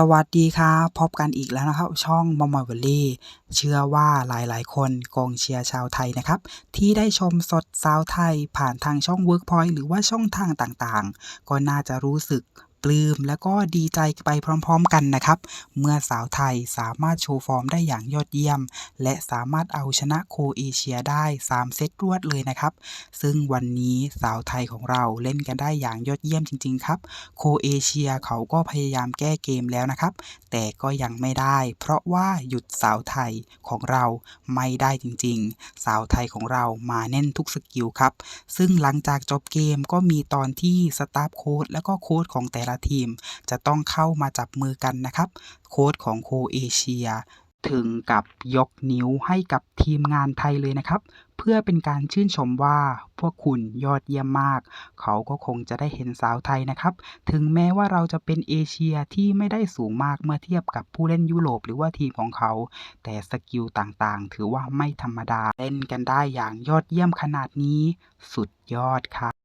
สวัสดีครับพบกันอีกแล้วนะครับ ช่องมอมอยวอลลี่ เชื่อว่าหลายๆ คนกองเชียร์ชาวไทยนะครับ ที่ได้ชมสดสาวไทยผ่านทางช่อง Workpoint หรือว่าช่องทางต่างๆ ก็น่าจะรู้สึก ปลื้มและก็ดีใจไปพร้อม ๆ กันนะครับ เมื่อสาวไทยสามารถโชว์ฟอร์มได้อย่างยอดเยี่ยม และสามารถเอาชนะโคเอเชียได้ 3 เซตรวดเลยนะครับ ซึ่งวันนี้สาวไทยของเราเล่นกันได้อย่างยอดเยี่ยมจริง ๆ ครับ โคเอเชียเขาก็พยายามแก้เกมแล้วนะครับ แต่ก็ยังไม่ได้ เพราะว่าหยุดสาวไทยของเราไม่ได้จริง ๆ สาวไทยของเรามาแน่นทุกสกิลครับ ซึ่งหลังจากจบเกมก็มีตอนที่สตาฟโค้ดแล้วก็โค้ดของแต่ละทีม จะต้องเข้ามาจับมือกันนะครับ โค้ดของโคเอเชีย ถึงกับยกนิ้วให้กับทีมงานไทยเลยนะครับ เพื่อเป็นการชื่นชมว่าพวกคุณยอดเยี่ยมมาก เขาก็คงจะได้เห็นสาวไทยนะครับ ถึงแม้ว่าเราจะเป็นเอเชียที่ไม่ได้สูงมากเมื่อเทียบกับผู้เล่นยุโรปหรือว่าทีมของเขา แต่สกิลต่างๆ ถือว่าไม่ธรรมดา เล่นกันได้อย่างยอดเยี่ยมขนาดนี้ สุดยอดครับ